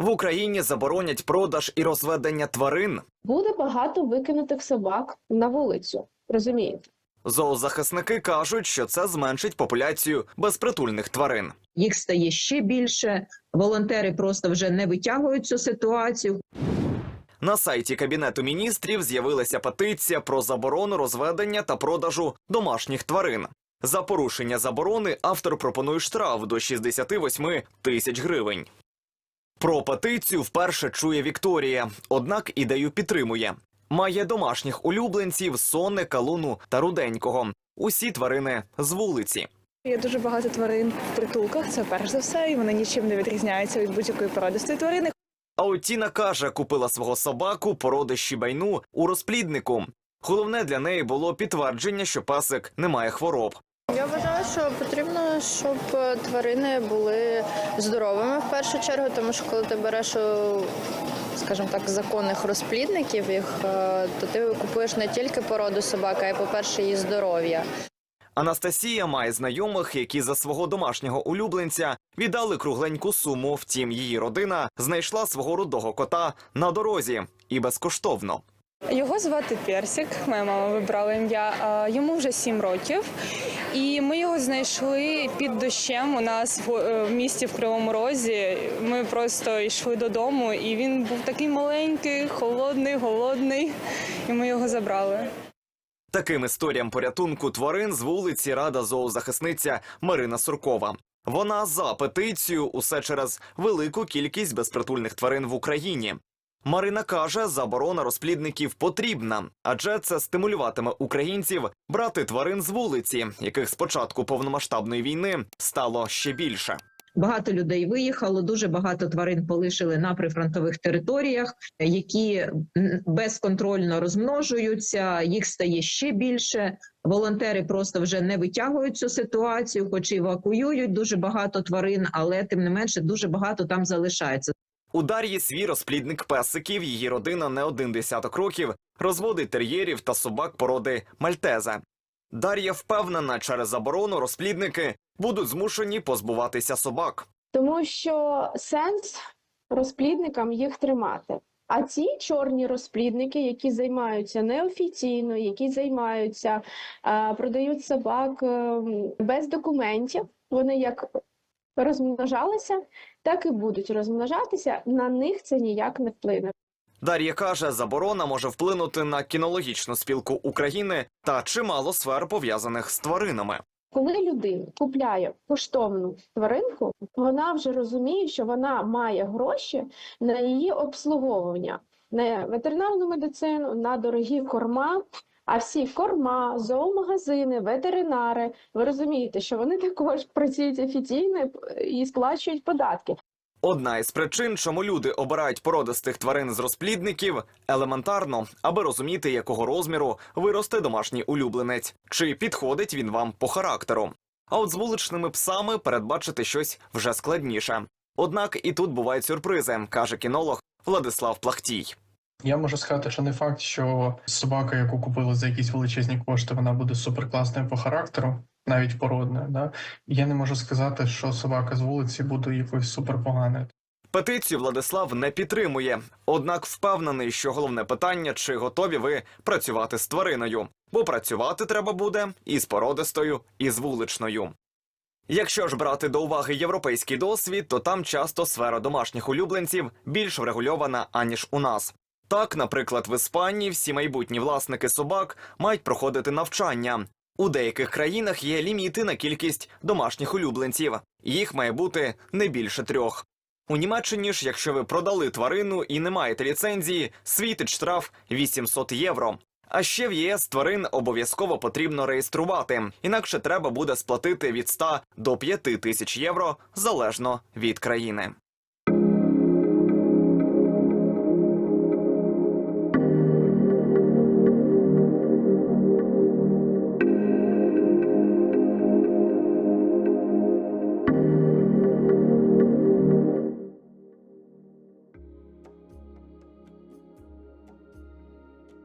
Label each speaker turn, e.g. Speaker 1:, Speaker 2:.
Speaker 1: В Україні заборонять продаж і розведення тварин.
Speaker 2: Буде багато викинутих собак на вулицю. Розумієте?
Speaker 1: Зоозахисники кажуть, що це зменшить популяцію безпритульних тварин.
Speaker 3: їх стає ще більше. Волонтери просто вже не витягують цю ситуацію.
Speaker 1: На сайті Кабінету міністрів з'явилася петиція про заборону розведення та продажу домашніх тварин. За порушення заборони автор пропонує штраф до 68 тисяч гривень. Про петицію вперше чує Вікторія, однак ідею підтримує. Має домашніх улюбленців сони, калуну та руденького. Усі тварини з вулиці.
Speaker 4: Є дуже багато тварин в притулках. Це перш за все, і вони нічим не відрізняються від будь-якої породистої тварини.
Speaker 1: А от Тіна каже, купила свого собаку породи щібайну у розпліднику. Головне для неї було підтвердження, що песик не має хвороб.
Speaker 5: Я вважаю, що потрібно, щоб тварини були здоровими в першу чергу, тому що коли ти береш, е, скажімо так, законних розплідників їх, е, то ти купуєш не тільки породу собаки, а й, по-перше, її здоров'я.
Speaker 1: Анастасія має знайомих, які за свого домашнього улюбленця віддали кругленьку суму. Втім, її родина знайшла свого рудого кота на дорозі і безкоштовно.
Speaker 4: Його звати Персик. Моя мама вибрала ім'я. Йому вже сім років, і ми його знайшли під дощем. У нас е, в місті в Кривому Розі. Ми просто йшли додому, і він був такий маленький, холодний, голодний. І ми його забрали.
Speaker 1: Таким історіям порятунку тварин з вулиці рада зоозахисниця Марина Суркова. Вона за петицію усе через велику кількість безпритульних тварин в Україні. Марина каже, заборона розплідників потрібна, адже це стимулюватиме українців брати тварин з вулиці, яких з початку повномасштабної війни стало ще більше.
Speaker 3: Багато людей виїхало, дуже багато тварин полишили на прифронтових територіях, які безконтрольно розмножуються. Їх стає ще більше. Волонтери просто вже не витягують цю ситуацію, хоч і евакуюють дуже багато тварин, але тим не менше дуже багато там залишається.
Speaker 1: У Дар'ї свій розплідник песиків. Її родина не один десяток років розводить тер'єрів та собак породи мальтеза. Дар'я впевнена, через заборону розплідники будуть змушені позбуватися собак.
Speaker 2: Тому що сенс розплідникам їх тримати. А ці чорні розплідники, які займаються неофіційно, які займаються, е, продають собак е, без документів, вони як розмножалися, так і будуть розмножатися. На них це ніяк не вплине.
Speaker 1: Дар'я каже, заборона може вплинути на кінологічну спілку України та чимало сфер пов'язаних з тваринами.
Speaker 2: Коли людина купляє коштовну тваринку, вона вже розуміє, що вона має гроші на її обслуговування, на ветеринарну медицину, на дорогі корма. А всі корма, зоомагазини, ветеринари, ви розумієте, що вони також працюють офіційно і сплачують податки.
Speaker 1: Одна із причин, чому люди обирають породистих тварин з розплідників, елементарно, аби розуміти, якого розміру виросте домашній улюбленець, чи підходить він вам по характеру. А от з вуличними псами передбачити щось вже складніше. Однак і тут бувають сюрпризи, каже кінолог Владислав Плахтій.
Speaker 6: Я можу сказати, що не факт, що собака, яку купили за якісь величезні кошти, вона буде суперкласною по характеру, навіть породною. Да? Я не можу сказати, що собака з вулиці буде якоюсь суперпоганою.
Speaker 1: Петицію Владислав не підтримує, однак впевнений, що головне питання, чи готові ви працювати з твариною, бо працювати треба буде і з породистою, і з вуличною. Якщо ж брати до уваги європейський досвід, то там часто сфера домашніх улюбленців більш врегульована аніж у нас. Так, наприклад, в Іспанії всі майбутні власники собак мають проходити навчання. У деяких країнах є ліміти на кількість домашніх улюбленців. Їх має бути не більше трьох. У Німеччині ж, якщо ви продали тварину і не маєте ліцензії, світить штраф 800 євро. А ще в ЄС тварин обов'язково потрібно реєструвати, інакше треба буде сплатити від 100 до 5 тисяч євро залежно від країни.